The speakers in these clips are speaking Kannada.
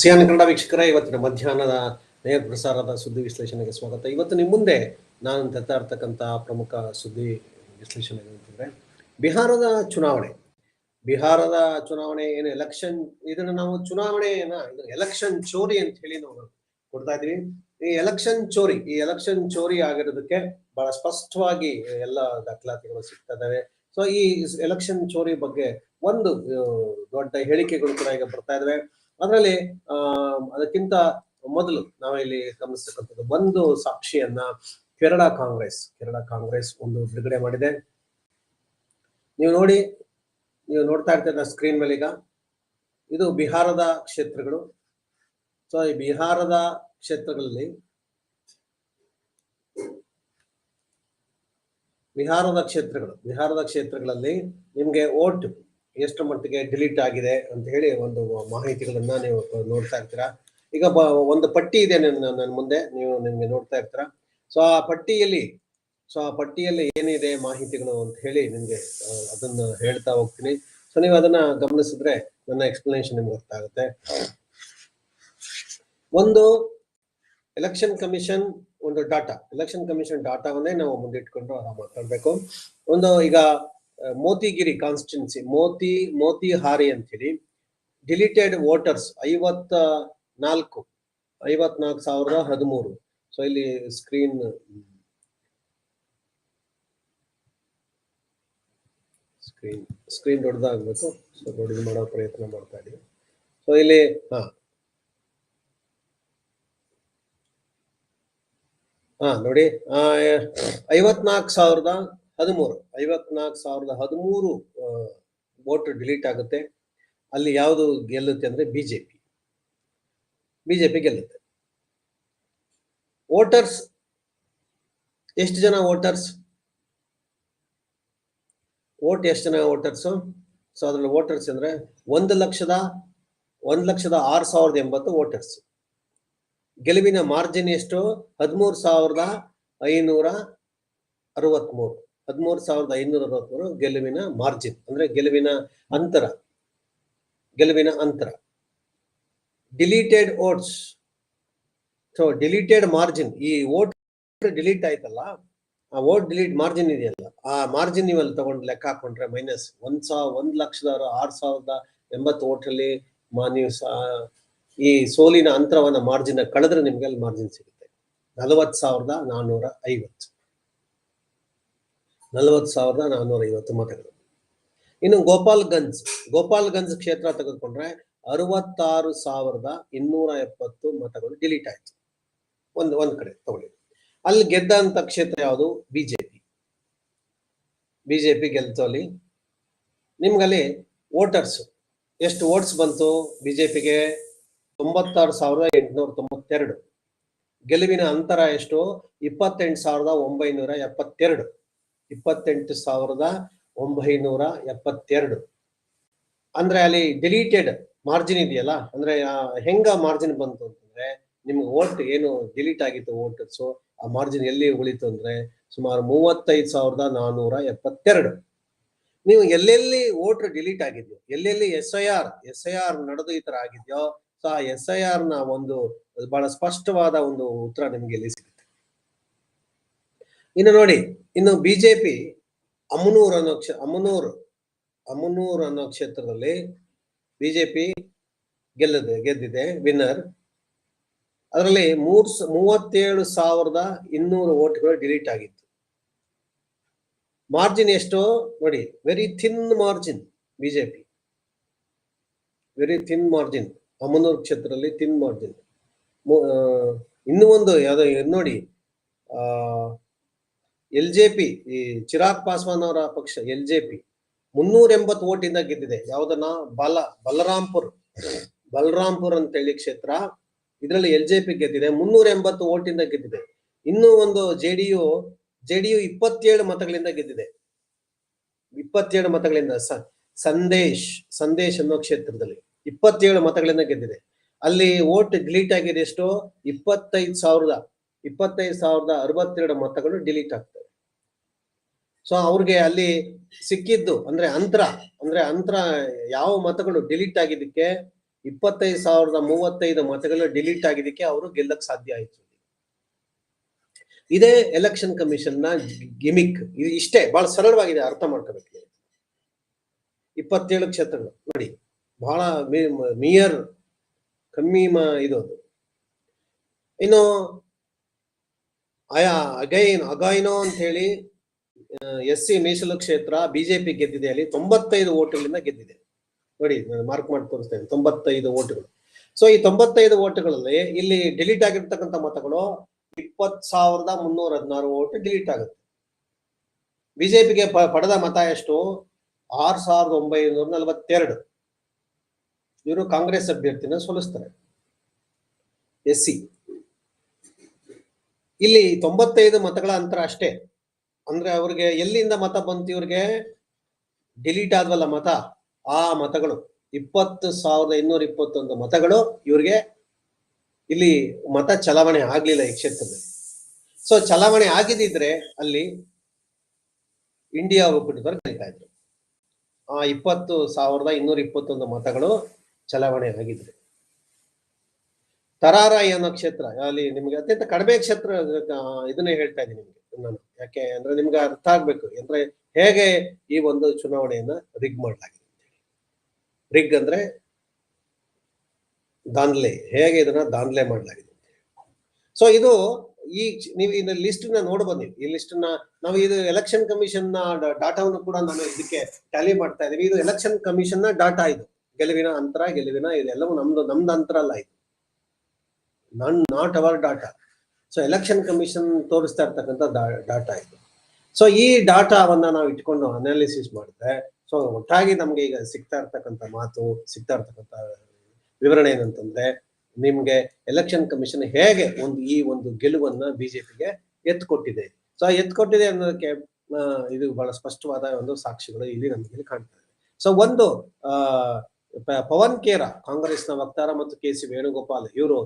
ಸಿಯಾನ್ ಕನ್ನಡ ವೀಕ್ಷಕರ, ಇವತ್ತಿನ ಮಧ್ಯಾಹ್ನದ ನೇರ ಪ್ರಸಾರದ ಸುದ್ದಿ ವಿಶ್ಲೇಷಣೆಗೆ ಸ್ವಾಗತ. ಇವತ್ತು ನಿಮ್ಮ ಮುಂದೆ ನಾನು ತೆತ್ತಾ ಇರ್ತಕ್ಕಂಥ ಪ್ರಮುಖ ಸುದ್ದಿ ವಿಶ್ಲೇಷಣೆ ಅಂತಂದ್ರೆ ಬಿಹಾರದ ಚುನಾವಣೆ. ಬಿಹಾರದ ಚುನಾವಣೆ ಏನು ಎಲೆಕ್ಷನ್ ಇದನ್ನ ನಾವು ಚುನಾವಣೆಯನ್ನ ಎಲೆಕ್ಷನ್ ಚೋರಿ ಅಂತ ಹೇಳಿ ನಾವು ಕೊಡ್ತಾ ಇದೀವಿ ಈ ಎಲೆಕ್ಷನ್ ಚೋರಿ, ಈ ಎಲೆಕ್ಷನ್ ಚೋರಿ ಆಗಿರೋದಕ್ಕೆ ಬಹಳ ಸ್ಪಷ್ಟವಾಗಿ ಎಲ್ಲ ದಾಖಲಾತಿಗಳು ಸಿಗ್ತಾ ಇದಾವೆ. ಸೊ ಈ ಎಲೆಕ್ಷನ್ ಚೋರಿ ಬಗ್ಗೆ ಒಂದು ದೊಡ್ಡ ಹೇಳಿಕೆಗಳು ಕೂಡ ಈಗ ಬರ್ತಾ ಇದಾವೆ. ಅದರಲ್ಲಿ ಅದಕ್ಕಿಂತ ಮೊದಲು ನಾವಿಲ್ಲಿ ಗಮನಿಸ್ತಕ್ಕಂಥದ್ದು ಒಂದು ಸಾಕ್ಷಿಯನ್ನ ಕೇರಳ ಕಾಂಗ್ರೆಸ್ ಕೇರಳ ಕಾಂಗ್ರೆಸ್ ಒಂದು ಬಿಡುಗಡೆ ಮಾಡಿದೆ. ನೀವು ನೋಡಿ, ನೀವು ನೋಡ್ತಾ ಇರ್ತೀರ ಸ್ಕ್ರೀನ್ ಮೇಲೆ ಈಗ. ಇದು ಬಿಹಾರದ ಕ್ಷೇತ್ರಗಳು. ಸೊ ಈ ಬಿಹಾರದ ಕ್ಷೇತ್ರಗಳಲ್ಲಿ ಬಿಹಾರದ ಕ್ಷೇತ್ರಗಳು, ಬಿಹಾರದ ಕ್ಷೇತ್ರಗಳಲ್ಲಿ ನಿಮ್ಗೆ ಓಟ್ ಎಷ್ಟು ಮಟ್ಟಿಗೆ ಡಿಲೀಟ್ ಆಗಿದೆ ಅಂತ ಹೇಳಿ ಒಂದು ಮಾಹಿತಿಗಳನ್ನ ನೀವು ನೋಡ್ತಾ ಇರ್ತೀರಾ. ಈಗ ಒಂದು ಪಟ್ಟಿ ಇದೆ ನನ್ನ ಮುಂದೆ, ನೀವು ನಿಮ್ಗೆ ನೋಡ್ತಾ ಇರ್ತೀರಾ. ಸೊ ಆ ಪಟ್ಟಿಯಲ್ಲಿ ಸೊ ಆ ಪಟ್ಟಿಯಲ್ಲಿ ಏನಿದೆ ಮಾಹಿತಿಗಳು ಅಂತ ಹೇಳಿ ನಿಮ್ಗೆ ಅದನ್ನ ಹೇಳ್ತಾ ಹೋಗ್ತೀನಿ. ಸೊ ನೀವು ಅದನ್ನ ಗಮನಿಸಿದ್ರೆ ನನ್ನ ಎಕ್ಸ್ಪ್ಲನೇಷನ್ ನಿಮ್ಗೆ ಗೊತ್ತಾಗುತ್ತೆ ಒಂದು ಎಲೆಕ್ಷನ್ ಕಮಿಷನ್ ಒಂದು ಡಾಟಾ. ಎಲೆಕ್ಷನ್ ಕಮಿಷನ್ ಡಾಟಾವನ್ನೇ ನಾವು ಮುಂದಿಟ್ಕೊಂಡು ಮಾತಾಡ್ಬೇಕು. ಒಂದು, ಈಗ ಮೋತಿಗಿರಿ ಕಾನ್ಸ್ಟಿಟ್ಯೂನ್ಸಿ ಮೋತಿ ಮೋತಿಹಾರಿ ಅಂತ ಹೇಳಿ ಡಿಲೀಟೆಡ್ ವೋಟರ್ಸ್ ಐವತ್ತ ನಾಲ್ಕು, ಐವತ್ನಾಲ್ಕು ಸಾವಿರದ ಹದಿಮೂರು. ಸೊ ಇಲ್ಲಿ ಸ್ಕ್ರೀನ್ ಸ್ಕ್ರೀನ್ ಸ್ಕ್ರೀನ್ ದೊಡ್ಡದಾಗಬೇಕು ಸೊ ದೊಡ್ಡದು ಮಾಡೋ ಪ್ರಯತ್ನ ಮಾಡ್ತಾ ಇದೀವಿ ಸೊ ಇಲ್ಲಿ ಹಾ. ಹಾ, ನೋಡಿ ಐವತ್ನಾಲ್ಕು ಸಾವಿರದ ಹದಿಮೂರು, ಐವತ್ನಾಲ್ಕು ಸಾವಿರದ ಹದಿಮೂರು ವೋಟ್ ಡಿಲೀಟ್ ಆಗುತ್ತೆ. ಅಲ್ಲಿ ಯಾವುದು ಗೆಲ್ಲುತ್ತೆ ಅಂದ್ರೆ ಬಿಜೆಪಿ. ಬಿಜೆಪಿ ಗೆಲ್ಲುತ್ತೆ. ವೋಟರ್ಸ್, ಎಷ್ಟು ಜನ ವೋಟರ್ಸ್? ವೋಟ್ ಎಷ್ಟು ಜನ ವೋಟರ್ಸ್? ಸೊ, ಅದ್ರಲ್ಲಿ ವೋಟರ್ಸ್ ಅಂದ್ರೆ ಒಂದು ಲಕ್ಷದ ಒಂದು ಲಕ್ಷದ ಆರು ಸಾವಿರದ ಎಂಬತ್ತು ವೋಟರ್ಸ್. ಗೆಲುವಿನ ಮಾರ್ಜಿನ್ ಎಷ್ಟು? ಹದಿಮೂರು ಸಾವಿರದ ಐನೂರ ಅರವತ್ಮೂರು. ಹದಿಮೂರು ಸಾವಿರದ ಐನೂರ ಅರವತ್ಮೂರು ಗೆಲುವಿನ ಮಾರ್ಜಿನ್, ಅಂದ್ರೆ ಗೆಲುವಿನ ಅಂತರ ಗೆಲುವಿನ ಅಂತರ. Deleted votes. So deleted margin, ಈ ಓಟ್ ಡಿಲೀಟ್ ಆಯ್ತಲ್ಲ, ಆ ಓಟ್ ಡಿಲೀಟ್ ಮಾರ್ಜಿನ್ ಇದೆಯಲ್ಲ, ಆ ಮಾರ್ಜಿನ್ ನೀವಲ್ಲಿ ತಗೊಂಡು ಲೆಕ್ಕ ಹಾಕೊಂಡ್ರೆ ಮೈನಸ್ ಒಂದ್ ಸಾವಿರ ಒಂದ್ ಲಕ್ಷದ ಆರು ಸಾವಿರದ ಎಂಬತ್ತು ಓಟ್ರಲ್ಲಿ ನೀವು ಈ ಸೋಲಿನ ಅಂತರವನ್ನ ಮಾರ್ಜಿನ್ ಕಳೆದ್ರೆ ನಿಮ್ಗೆ ಅಲ್ಲಿ ಮಾರ್ಜಿನ್ ಸಿಗುತ್ತೆ. ನಲವತ್ ಸಾವಿರದ ನಾನ್ನೂರ ಐವತ್ತು. ನಲವತ್ ಸಾವಿರದ ನಾನ್ನೂರ ಐವತ್ತು ಮತಗಳು. ಇನ್ನು ಗೋಪಾಲ್ಗಂಜ್ ಗೋಪಾಲ್ಗಂಜ್ ಕ್ಷೇತ್ರ ತೆಗೆದುಕೊಂಡ್ರೆ ಅರವತ್ತಾರು ಸಾವಿರದ ಇನ್ನೂರ ಎಪ್ಪತ್ತು ಮತಗಳು ಡಿಲೀಟ್ ಆಯ್ತು. ಒಂದು, ಒಂದ್ ಕಡೆ ತಗೊಳ್ಳಿ. ಅಲ್ಲಿ ಗೆದ್ದಂತ ಕ್ಷೇತ್ರ ಯಾವುದು? ಬಿಜೆಪಿ. ಬಿಜೆಪಿ ಗೆಲ್ತು ಅಲ್ಲಿ. ನಿಮ್ಗಲ್ಲಿ ವೋಟರ್ಸ್ ಎಷ್ಟು ವೋಟ್ಸ್ ಬಂತು ಬಿಜೆಪಿಗೆ? ತೊಂಬತ್ತಾರು ಸಾವಿರದ ಎಂಟುನೂರ ತೊಂಬತ್ತೆರಡು. ಗೆಲುವಿನ ಅಂತರ ಎಷ್ಟು? ಇಪ್ಪತ್ತೆಂಟು ಸಾವಿರದ ಒಂಬೈನೂರ ಎಪ್ಪತ್ತೆರಡು. ಇಪ್ಪತ್ತೆಂಟು ಸಾವಿರದ ಒಂಬೈನೂರ ಎಪ್ಪತ್ತೆರಡು. ಅಂದ್ರೆ ಅಲ್ಲಿ ಡಿಲೀಟೆಡ್ ಮಾರ್ಜಿನ್ ಇದೆಯಲ್ಲ, ಅಂದ್ರೆ ಹೆಂಗ ಮಾರ್ಜಿನ್ ಬಂತು ಅಂತಂದ್ರೆ, ನಿಮ್ಗೆ ಓಟ್ ಏನು ಡಿಲೀಟ್ ಆಗಿತ್ತು ವೋಟರ್ಸ್ ಆ ಮಾರ್ಜಿನ್ ಎಲ್ಲಿ ಉಳಿತು ಅಂದ್ರೆ, ಸುಮಾರು ಮೂವತ್ತೈದು ಸಾವಿರದ ನಾನೂರ ಎಪ್ಪತ್ತೆರಡು. ನೀವು ಎಲ್ಲೆಲ್ಲಿ ವೋಟ್ ಡಿಲೀಟ್ ಆಗಿದ್ಯೋ, ಎಲ್ಲೆಲ್ಲಿ S I R S I R ನಡೆದು ಈ ತರ ಆಗಿದ್ಯೋ ಸೊ ಆ ಎಸ್ ಐ ಆರ್ನ ಒಂದು ಬಹಳ ಸ್ಪಷ್ಟವಾದ ಒಂದು ಉತ್ತರ ನಿಮ್ಗೆ ಇಲ್ಲಿ ಸಿಗುತ್ತೆ. ಇನ್ನು ನೋಡಿ, ಇನ್ನು ಬಿಜೆಪಿ ಅಮನೂರ್ ಅನ್ನೋ ಕ್ಷ, ಅಮನೂರ್ ಅಮನೂರ್ ಅನ್ನೋ ಕ್ಷೇತ್ರದಲ್ಲಿ ಬಿಜೆಪಿ ಗೆಲ್ಲದೆ, ಗೆದ್ದಿದೆ ವಿನ್ನರ್ ಅದರಲ್ಲಿ ಮೂರ್ ಮೂವತ್ತೇಳು ಸಾವಿರದ ಇನ್ನೂರು ಓಟ್ಗಳು ಡಿಲೀಟ್ ಆಗಿತ್ತು. ಮಾರ್ಜಿನ್ ಎಷ್ಟು ನೋಡಿ very thin margin BJP very thin margin Amnour ಕ್ಷೇತ್ರದಲ್ಲಿ ಥಿನ್ ಮಾರ್ಜಿನ್ ಇನ್ನೂ ಒಂದು ಯಾವುದೋ ನೋಡಿ, ಆ ಎಲ್ ಜೆ ಪಿ, ಈ ಚಿರಾಗ್ ಪಾಸ್ವಾನ್ ಅವರ ಪಕ್ಷ, ಎಲ್ ಜೆ ಪಿ, ಮುನ್ನೂರ ಎಂಬತ್ತು ಓಟಿಂದ ಗೆದ್ದಿದೆ. ಯಾವ್ದನ್ನ? ಬಲ, ಬಲರಾಂಪುರ್. ಬಲರಾಂಪುರ್ ಅಂತ ಹೇಳಿ ಕ್ಷೇತ್ರ, ಇದರಲ್ಲಿ ಎಲ್ ಜೆ ಪಿ ಗೆದ್ದಿದೆ, ಮುನ್ನೂರ ಎಂಬತ್ತು ಓಟಿಂದ ಗೆದ್ದಿದೆ. ಇನ್ನೂ ಒಂದು J D U, J D U ಇಪ್ಪತ್ತೇಳು ಮತಗಳಿಂದ ಗೆದ್ದಿದೆ. ಇಪ್ಪತ್ತೇಳು ಮತಗಳಿಂದ ಸಂದೇಶ್ ಸಂದೇಶ್ ಅನ್ನೋ ಕ್ಷೇತ್ರದಲ್ಲಿ ಇಪ್ಪತ್ತೇಳು ಮತಗಳಿಂದ ಗೆದ್ದಿದೆ. ಅಲ್ಲಿ ಓಟ್ ಡಿಲೀಟ್ ಆಗಿದೆ ಎಷ್ಟು ಇಪ್ಪತ್ತೈದು ಸಾವಿರದ. ಇಪ್ಪತ್ತೈದು ಸಾವಿರದ ಅರವತ್ತೆರಡು ಮತಗಳು ಡಿಲೀಟ್ ಆಗ್ತವೆ ಸೊ ಅವ್ರಿಗೆ ಅಲ್ಲಿ ಸಿಕ್ಕಿದ್ದು ಅಂದ್ರೆ ಅಂತರ ಅಂದ್ರೆ ಅಂತರ ಯಾವ ಮತಗಳು ಡಿಲೀಟ್ ಆಗಿದ್ದಕ್ಕೆ ಇಪ್ಪತ್ತೈದು ಸಾವಿರದ ಮೂವತ್ತೈದು ಮತಗಳು ಡಿಲೀಟ್ ಆಗಿದ್ದಕ್ಕೆ ಅವರು ಗೆಲ್ಲಕ್ ಸಾಧ್ಯ ಆಯ್ತು ಇದೇ ಎಲೆಕ್ಷನ್ ಕಮಿಷನ್ನ ಗಿಮಿಕ್ ಇದು ಇಷ್ಟೇ, ಬಹಳ ಸರಳವಾಗಿದೆ ಅರ್ಥ ಮಾಡ್ಕೋಬೇಕು. ಇಪ್ಪತ್ತೇಳು ಕ್ಷೇತ್ರಗಳು, ನೋಡಿ, ಬಹಳ ಮಿಯರ್ ಕಮ್ಮಿ ಇದು. ಇನ್ನು ಅಯಾ ಅಗೈನ್ ಅಗೈನೋ ಅಂತ ಹೇಳಿ ಎಸ್ ಸಿ ಮೀಸಲು ಕ್ಷೇತ್ರ ಬಿಜೆಪಿ ಗೆದ್ದಿದೆ ಅಲ್ಲಿ ತೊಂಬತ್ತೈದು ಓಟುಗಳಿಂದ ಗೆದ್ದಿದೆ. ನೋಡಿ, ನಾನು ಮಾರ್ಕ್ ಮಾಡಿ ತೋರಿಸ್ತೇನೆ, ತೊಂಬತ್ತೈದು ಓಟುಗಳು. ಸೊ ಈ ತೊಂಬತ್ತೈದು ಓಟುಗಳಲ್ಲಿ ಇಲ್ಲಿ ಡಿಲೀಟ್ ಆಗಿರ್ತಕ್ಕಂಥ ಮತಗಳು ಇಪ್ಪತ್ ಸಾವಿರದ ಮುನ್ನೂರ ಹದಿನಾರು ಓಟು ಡಿಲೀಟ್ ಆಗುತ್ತೆ. ಬಿಜೆಪಿಗೆ ಪಡೆದ ಮತ ಎಷ್ಟು? ಆರ್ ಸಾವಿರದ ಒಂಬೈನೂರ ನಲವತ್ತೆರಡು. ಇವರು ಕಾಂಗ್ರೆಸ್ ಅಭ್ಯರ್ಥಿನ ಸೋಲಿಸ್ತಾರೆ. S C. ಇಲ್ಲಿ ತೊಂಬತ್ತೈದು ಮತಗಳ ಅಂತರ ಅಷ್ಟೇ. ಅಂದ್ರೆ ಅವ್ರಿಗೆ ಎಲ್ಲಿಂದ ಮತ ಬಂತು ಇವ್ರಿಗೆ? ಡಿಲೀಟ್ ಆದ್ವಲ್ಲ ಮತ? ಆ ಮತಗಳು. ಇಪ್ಪತ್ತು ಸಾವಿರದ ಇನ್ನೂರ ಇಪ್ಪತ್ತೊಂದು ಮತಗಳು ಇವ್ರಿಗೆ ಇಲ್ಲಿ ಮತ ಚಲಾವಣೆ ಆಗ್ಲಿಲ್ಲ ಈ ಕ್ಷೇತ್ರದಲ್ಲಿ. ಸೊ ಚಲಾವಣೆ ಆಗಿದ್ದಿದ್ರೆ ಅಲ್ಲಿ ಇಂಡಿಯಾ ಒಕ್ಕೂಟದವ್ರು ಕಲಿತಾ ಇದ್ರು. ಆ ಇಪ್ಪತ್ತು ಸಾವಿರದ ಇನ್ನೂರ ಇಪ್ಪತ್ತೊಂದು ಮತಗಳು ಚಲಾವಣೆ ಆಗಿದ್ರೆ. ತರಾರಾಯಿ ಕ್ಷೇತ್ರ, ಅಲ್ಲಿ ನಿಮ್ಗೆ ಅತ್ಯಂತ ಕಡಿಮೆ ಕ್ಷೇತ್ರ ಇದನ್ನೇ ಹೇಳ್ತಾ ಇದ್ದೀನಿ ನಿಮ್ಗೆ, ನಾನು. ಯಾಕೆ ಅಂದ್ರೆ ನಿಮ್ಗೆ ಅರ್ಥ ಆಗ್ಬೇಕು. ಅಂದ್ರೆ ಹೇಗೆ ಈ ಒಂದು ಚುನಾವಣೆಯನ್ನ ರಿಗ್ ಮಾಡಲಾಗಿದೆ ರಿಗ್ ಅಂದ್ರೆ ದಾಂದ್ಲೆ, ಹೇಗೆ ಇದನ್ನ ದಾಂದ್ಲೆ ಮಾಡಲಾಗಿದೆ ಸೊ ಇದು ಈ ನೀವು ಈ ಲಿಸ್ಟ್ನ ನೋಡ್ಬೋದು ಈ ಲಿಸ್ಟ್ನ, ನಾವು ಇದು ಎಲೆಕ್ಷನ್ ಕಮಿಷನ್ನ ಡಾಟಾವನ್ನು ಕೂಡ ನಾನು ಇದಕ್ಕೆ ಟ್ಯಾಲಿ ಮಾಡ್ತಾ ಇದ್ದೀವಿ ಇದು ಎಲೆಕ್ಷನ್ ಕಮಿಷನ್ನ ಡಾಟಾ ಇದು. ಗೆಲುವಿನ ಅಂತರ, ಗೆಲುವಿನ ಇದೆಲ್ಲವೂ ನಮ್ದು ನಮ್ದು ಅಂತರ ಅಲ್ಲ ಇದು. None not our data so election commission ತೋರಿಸ್ತಾ ಇರ್ತಕ್ಕಂಥ ಡಾಟಾ ಇದು. ಸೊ ಈ ಡಾಟಾವನ್ನ ನಾವು ಇಟ್ಕೊಂಡು ಅನಾಲಿಸಿಸ್ ಮಾಡಿದ್ರೆ ಸೊ ಒಟ್ಟಾಗಿ ನಮ್ಗೆ ಈಗ ಸಿಗ್ತಾ ಇರ್ತಕ್ಕಂಥ ಮಾತು, ಸಿಗ್ತಾ ಇರ್ತಕ್ಕಂಥ ವಿವರಣೆ ಏನಂತಂದ್ರೆ, ನಿಮ್ಗೆ ಎಲೆಕ್ಷನ್ ಕಮಿಷನ್ ಹೇಗೆ ಒಂದು, ಈ ಒಂದು ಗೆಲುವನ್ನ ಬಿಜೆಪಿಗೆ ಎತ್ಕೊಟ್ಟಿದೆ. ಸೊ ಎತ್ಕೊಟ್ಟಿದೆ ಅನ್ನೋದಕ್ಕೆ ಇದು ಬಹಳ ಸ್ಪಷ್ಟವಾದ ಒಂದು ಸಾಕ್ಷಿಗಳು ಇಲ್ಲಿ ನಮಗೆ ಕಾಣ್ತಾ ಇದೆ ಸೊ ಒಂದು ಪವನ್ ಕೇರ ಕಾಂಗ್ರೆಸ್ನ ವಕ್ತಾರ ಮತ್ತು ಕೆ ಸಿ ವೇಣುಗೋಪಾಲ್ ಇವರು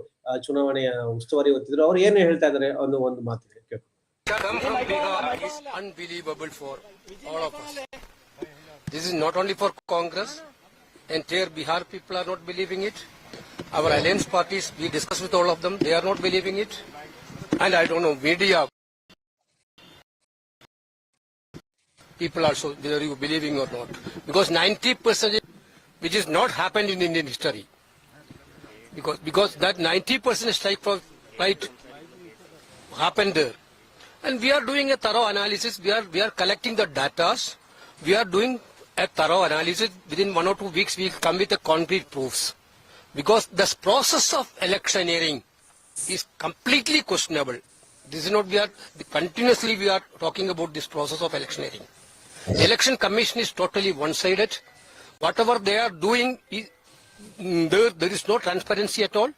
ಚುನಾವಣೆಯ ಉಸ್ತುವಾರಿ ಹೊತ್ತಿದ್ರು ಅವ್ರು ಏನು ಹೇಳ್ತಾ ಇದ್ದಾರೆ ಅನ್ನೋ ಒಂದು ಮಾತು ಕೇಳ್ಕೊಂಡು come from Bihar is unbelievable for all of us. This is not only for Congress, entire Bihar people are not believing it. Our alliance parties, we discuss with all of them, they are not believing it. And I don't know, media people also, whether you believing or not. Because 90% which is not happened in Indian history. Because, because that 90% strike for right happened there. And we are doing a thorough analysis. We are we are collecting the data. We are doing a thorough analysis. Within one or two weeks, we will come with the concrete proofs. Because this process of electioneering is completely questionable. This is not we are continuously we are talking about this process of electioneering. The election commission is totally one-sided. Whatever they are doing, is, mm, there, there is no transparency at all.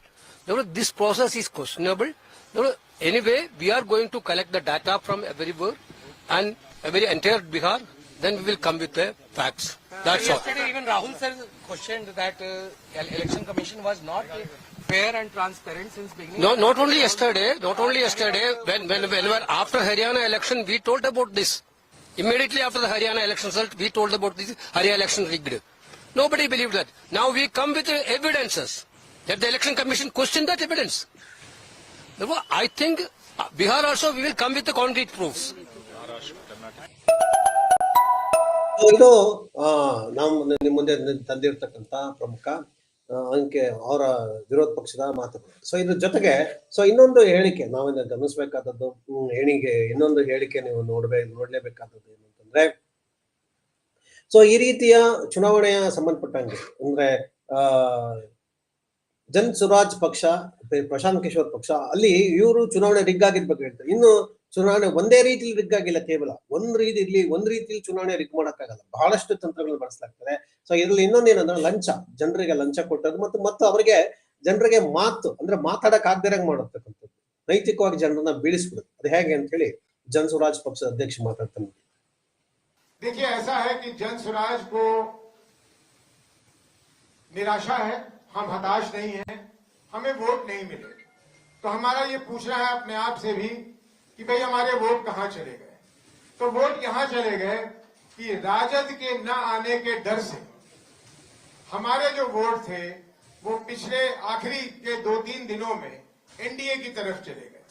This process is questionable. Anyway, we are going to collect the data from everywhere and every entire Bihar. Then we will come with the facts. That's all. Yesterday, even Rahul sir questioned that uh, election commission was not uh, fair and transparent since beginning. No, not only yesterday, not only yesterday, when, when, whenever after Haryana election, we told about this. Immediately after the Haryana election result, we told about this Haryana election rigged. Nobody believed that. Now we come with evidences that the election commission questioned that evidence. Therefore, I think uh, Bihar also we will come with the concrete proofs. ಇದು ನಾವು ನಿಮ್ಮ ಮುಂದೆ ತಂದಿರತಕ್ಕಂತ ಪ್ರಮುಖ ಅಂಕೆ ಅವರ ವಿರೋಧ ಪಕ್ಷದ ಮಾತುಗಳು ಸೊ ಇದ್ರ ಜೊತೆಗೆ ಸೊ ಇನ್ನೊಂದು ಹೇಳಿಕೆ ನಾವಿನ್ನ ಗಮನಿಸಬೇಕಾದದ್ದು ಹೇಳಿಕೆ ಇನ್ನೊಂದು ಹೇಳಿಕೆ ನೀವು ನೋಡ್ಬೇಕು ನೋಡ್ಲೇಬೇಕಾದದ್ದು ಏನು ಅಂತಂದ್ರೆ ಸೊ ಈ ರೀತಿಯ ಚುನಾವಣೆಯ ಸಂಬಂಧಪಟ್ಟಂಗೆ, ಅಂದ್ರೆ, ಆ, ಜನ್ ಸುರಾಜ್ ಪಕ್ಷ ಪ್ರ- ಪ್ರಶಾಂತ್ ಕಿಶೋರ್ ಪಕ್ಷ, ಅಲ್ಲಿ ಇವರು ಚುನಾವಣೆ ರಿಗ್ ಆಗಿರ್ಬೇಕು ಹೇಳ್ತಾರೆ. ಇನ್ನು ಚುನಾವಣೆ ಒಂದೇ ರೀತಿಲಿ ರಿಗ್ ಆಗಿಲ್ಲ ಕೇವಲ. ಒಂದ್ ರೀತಿ ಇಲ್ಲಿ ಒಂದ್ ರೀತಿಲಿ ಚುನಾವಣೆ ರಿಗ್ ಮಾಡಕ್ಕಾಗಲ್ಲ. ಬಹಳಷ್ಟು ತಂತ್ರಗಳು ಬಳಸಲಾಗ್ತದೆ. ಸೊ ಇದ್ರಲ್ಲಿ ಇನ್ನೊಂದು ಏನಂದ್ರೆ, ಲಂಚ. ಜನರಿಗೆ ಲಂಚ ಕೊಟ್ಟದ್ದು ಮತ್ತು ಮತ್ತು ಅವರಿಗೆ ಜನರಿಗೆ ಮಾತು, ಅಂದ್ರೆ ಮಾತಾಡಕ್ ಆಗದಿರಂಗ್ ಮಾಡತಕ್ಕಂಥದ್ದು. ನೈತಿಕವಾಗಿ ಜನರನ್ನ ಬೀಳಿಸ್ಬಿಡುತ್ತೆ ಅದು ಹೇಗೆ ಅಂತ ಹೇಳಿ ಜನ್ ಸ್ವರಾಜ್ ಪಕ್ಷದ ಅಧ್ಯಕ್ಷ ಮಾತಾಡ್ತಾನೆ. देखिए, ऐसा है कि जन स्वराज को निराशा है, हम हताश नहीं है, हमें वोट नहीं मिले। तो हमारा ये पूछना है अपने आप से भी कि भाई हमारे वोट कहाँ चले गए? तो वोट यहाँ चले गए कि राजद के न आने के डर से हमारे जो वोट थे, वो पिछले आखिरी के दो तीन दिनों में एनडीए की तरफ़ चले गए।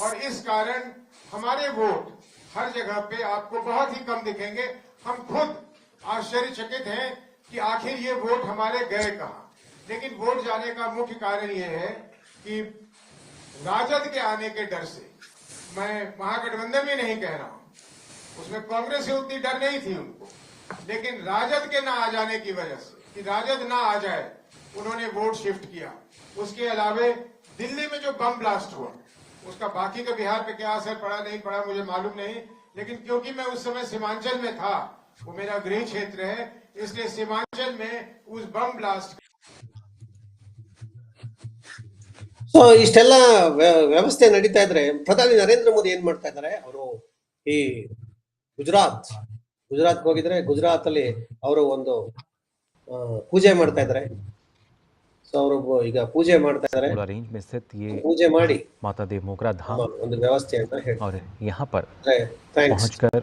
और इस कारण हमारे वोट हर जगह पे आपको बहुत ही कम दिखेंगे। हम खुद आश्चर्यचकित हैं कि आखिर ये वोट हमारे गए कहाँ। लेकिन वोट जाने का मुख्य कारण ये है कि राजद के आने के डर से, मैं महागठबंधन भी नहीं कह रहा हूँ, उसमें कांग्रेस से उतनी डर नहीं थी उनको। लेकिन राजद के ना आ जाने की वजह से, कि राजद ना आ जाए, उन्होंने वोट शिफ्ट किया। उसके अलावे दिल्ली में जो बम ब्लास्ट हुआ उसका बाकी का बिहार पे क्या असर पड़ा नहीं पड़ा मुझे मालूम नहीं लेकिन क्योंकि मैं उस समय सीमांचल में था वो मेरा गृह क्षेत्र है इसलिए सीमांचल में उस बम ब्लास्ट ಸೊ ಇಷ್ಟೆಲ್ಲ ವ್ಯ- ವ್ಯವಸ್ಥೆ ನಡೀತಾ ಇದ್ರೆ ಪ್ರಧಾನಿ ನರೇಂದ್ರ ಮೋದಿ ಏನ್ ಮಾಡ್ತಾ ಇದ್ದಾರೆ ಅವರು ಈ ಗುಜರಾತ್ ಗುಜರಾತ್ ಹೋಗಿದ್ರೆ ಗುಜರಾತ್ ಅಲ್ಲಿ ಅವರು ಒಂದು ಆ, ಪೂಜೆ ಮಾಡ್ತಾ ಇದ್ದಾರೆ ಸೊ ಅವರು ಈಗ ಪೂಜೆ ಮಾಡ್ತಾ ಇದ್ದಾರೆ पूरा रेंज में स्थित ये ಪೂಜೆ ಮಾಡಿ माता देव मोगरा धाम ಒಂದು ವ್ಯವಸ್ಥೆಯನ್ನ ಹೇಳ್ತಾರೆ और यहाँ पर ಥ್ಯಾಂಕ್ಸ್ पहुंचकर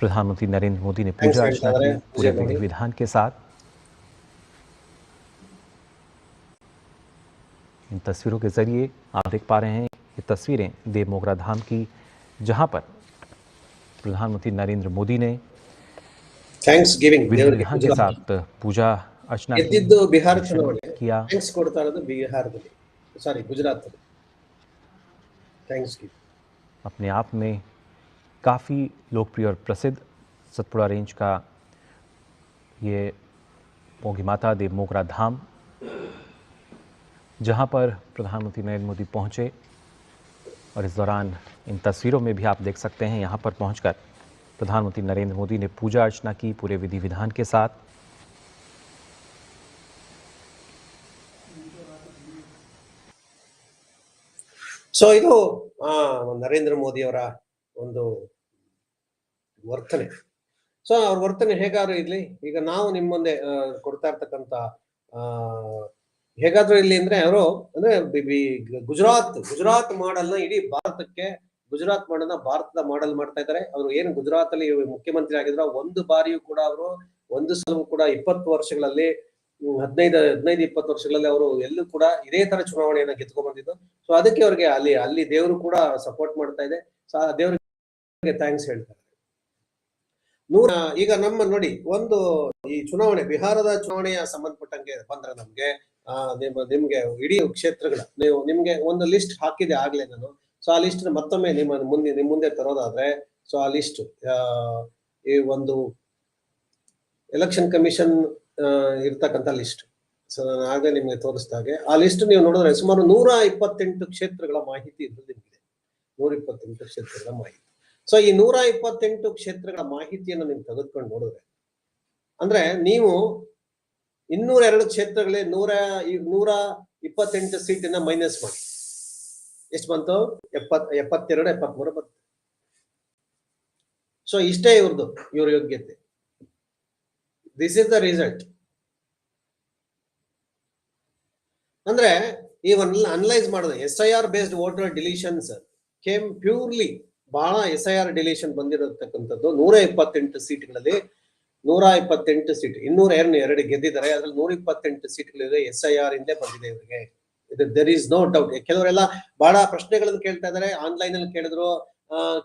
प्रधानमंत्री नरेंद्र मोदी ने Thanks, पूजा thanks, अर्चना की Naren. पूरे पूजा विधि करें। विधान के साथ इन तस्वीरों के जरिए आप देख पा रहे हैं ये तस्वीरें देव मोगरा धाम की जहां पर प्रधानमंत्री नरेंद्र मोदी ने ಥ್ಯಾಂಕ್ಸ್ ಗಿವಿಂಗ್ विधि ದೇವರಿಗೆ विधान के साथ पूजा अर्चना की ಗೆದ್ದಿದ್ದು ಬಿಹಾರ ಚುನಾವಣೆ किया ಥ್ಯಾಂಕ್ಸ್ ಕೊಡ್ತಾ ಇರೋದು ಬಿಹಾರದಲ್ಲಿ ಸಾರಿ ಗುಜರಾತ್ ಅಲ್ಲಿ ಥ್ಯಾಂಕ್ಸ್ ಗಿವ್ अपने आप में काफ़ी लोकप्रिय और प्रसिद्ध सतपुड़ा रेंज का ये मोगी माता देव मोगरा धाम जहां पर प्रधानमंत्री नरेंद्र मोदी पहुंचे और इस दौरान इन तस्वीरों में भी आप देख सकते हैं यहाँ पर पहुंचकर प्रधानमंत्री नरेंद्र मोदी ने पूजा अर्चना की पूरे विधि विधान के साथ ಸೊ ಇದು ನರೇಂದ್ರ ಮೋದಿ ಅವರ ಒಂದು ವರ್ತನೆ. ಸೊ ಅವ್ರ ವರ್ತನೆ ಹೇಗಾದ್ರೂ ಇರ್ಲಿ. ಈಗ ನಾವು ನಿಮ್ಮ ಮುಂದೆ ಕೊಡ್ತಾ ಇರ್ತಕ್ಕಂತ ಆ, ಹೇಗಾದ್ರೂ ಇರ್ಲಿ ಅಂದ್ರೆ ಅವರು, ಅಂದ್ರೆ ಗುಜರಾತ್ ಗುಜರಾತ್ ಮಾಡೆಲ್ನ ಇಡೀ ಭಾರತಕ್ಕೆ, ಗುಜರಾತ್ ಮಾಡೆಲ್ನ ಭಾರತದ ಮಾಡೆಲ್ ಮಾಡ್ತಾ ಇದ್ದಾರೆ. ಅವರು ಏನು ಗುಜರಾತ್ ಅಲ್ಲಿ ಮುಖ್ಯಮಂತ್ರಿ ಆಗಿದ್ರು, ಒಂದು ಬಾರಿಯೂ ಕೂಡ ಅವರು, ಒಂದು ಸಲವೂ ಕೂಡ ಇಪ್ಪತ್ತು ವರ್ಷಗಳಲ್ಲಿ ಹದಿನೈದು ಹದಿನೈದು, ಇಪ್ಪತ್ತು ವರ್ಷಗಳಲ್ಲಿ ಅವರು ಎಲ್ಲೂ ಕೂಡ ಇದೇ ತರ ಚುನಾವಣೆಯನ್ನ ಗೆದ್ಕೊಂಡ್ ಬಂದಿದ್ದು. ಸೊ ಅದಕ್ಕೆ ಅವ್ರಿಗೆ ಅಲ್ಲಿ ಅಲ್ಲಿ ದೇವರು ಕೂಡ ಸಪೋರ್ಟ್ ಮಾಡ್ತಾ ಇದೆ. ಸೊ ಆ ದೇವರಿಗೆ ಥ್ಯಾಂಕ್ಸ್ ಹೇಳ್ತಾರೆ. ನೂರ, ಈಗ ನಮ್ಮ ನೋಡಿ, ಒಂದು ಈ ಚುನಾವಣೆ, ಬಿಹಾರದ ಚುನಾವಣೆಯ ಸಂಬಂಧಪಟ್ಟಂಗೆ ಬಂದ್ರೆ ನಮ್ಗೆ, ಆ, ನಿಮ್ಮ, ನಿಮ್ಗೆ ಇಡೀ ಕ್ಷೇತ್ರಗಳ, ನೀವು ನಿಮ್ಗೆ ಒಂದು ಲಿಸ್ಟ್ ಹಾಕಿದೆ ಆಗ್ಲೇ ನಾನು. ಸೊ ಆ ಲಿಸ್ಟ್ ಮತ್ತೊಮ್ಮೆ ನಿಮ್ಮ ಮುಂದೆ ನಿಮ್ ಮುಂದೆ ತರೋದಾದ್ರೆ ಸೊ ಆ ಲಿಸ್ಟ್ ಈ ಒಂದು ಎಲೆಕ್ಷನ್ ಕಮಿಷನ್ ಇರ್ತಕ್ಕಂಥ ಲಿಸ್ಟ್ ಸೊ ನಾನು ಆಗಲೇ ನಿಮಗೆ ತೋರಿಸಿದ ಹಾಗೆ, ಆ ಲಿಸ್ಟ್ ನೀವು ನೋಡಿದ್ರೆ ಸುಮಾರು ನೂರ ಇಪ್ಪತ್ತೆಂಟು ಕ್ಷೇತ್ರಗಳ ಮಾಹಿತಿ ಇದ್ರಲ್ಲಿ ನಿಮಗೆ ನೂರ ಇಪ್ಪತ್ತೆಂಟು ಕ್ಷೇತ್ರಗಳ ಮಾಹಿತಿ. ಸೊ ಈ ನೂರ ಇಪ್ಪತ್ತೆಂಟು ಕ್ಷೇತ್ರಗಳ ಮಾಹಿತಿಯನ್ನು ನೀವು ತೆಗೆದುಕೊಂಡು ನೋಡಿದ್ರೆ, ಅಂದ್ರೆ ನೀವು ಇನ್ನೂರ ಎರಡು ಕ್ಷೇತ್ರಗಳೇ ನೂರ ನೂರ ಇಪ್ಪತ್ತೆಂಟು ಸೀಟಿನ ಮೈನಸ್ ಮಾಡಿ. ಎಷ್ಟು ಬಂತು? ಎಪ್ಪತ್, ಎಪ್ಪತ್ತೆರಡು, ಎಪ್ಪತ್ಮೂರು ಬಂತು. ಸೊ ಇಷ್ಟೇ ಇವ್ರದ್ದು ಇವ್ರ ಯೋಗ್ಯತೆ. ದಿಸ್ ಇಸ್ ದ ರಿಸಲ್ಟ್ ಅಂದ್ರೆ ಈ ಅನಲೈಸ್ ಮಾಡಿದ್ರೆ S I R based voter deletions came purely ಬಹಳ ಎಸ್ ಐ ಆರ್ ಡಿಲಿಷನ್ ಬಂದಿರತಕ್ಕಂಥದ್ದು. ನೂರ ಇಪ್ಪತ್ತೆಂಟು ಸೀಟ್ಗಳಲ್ಲಿ ನೂರ ಇಪ್ಪತ್ತೆಂಟು ಸೀಟ್. ಇನ್ನೂರ ಎರಡು ಎರಡು ಗೆದ್ದಿದ್ದಾರೆ. ಅದ್ರಲ್ಲಿ ನೂರ ಇಪ್ಪತ್ತೆಂಟು ಸೀಟ್ಗಳಿದೆ ಎಸ್ ಐ ಆರ್ ಇಂದೇ ಬಂದಿದೆ ಇವರಿಗೆ. ಇದು ದೆರ್ ಇಸ್ ನೋ ಡೌಟ್ ಕೆಲವರೆಲ್ಲ ಬಹಳ ಪ್ರಶ್ನೆಗಳನ್ನು ಕೇಳ್ತಾ ಇದಾರೆ ಆನ್ಲೈನ್ ಅಲ್ಲಿ ಕೇಳಿದ್ರು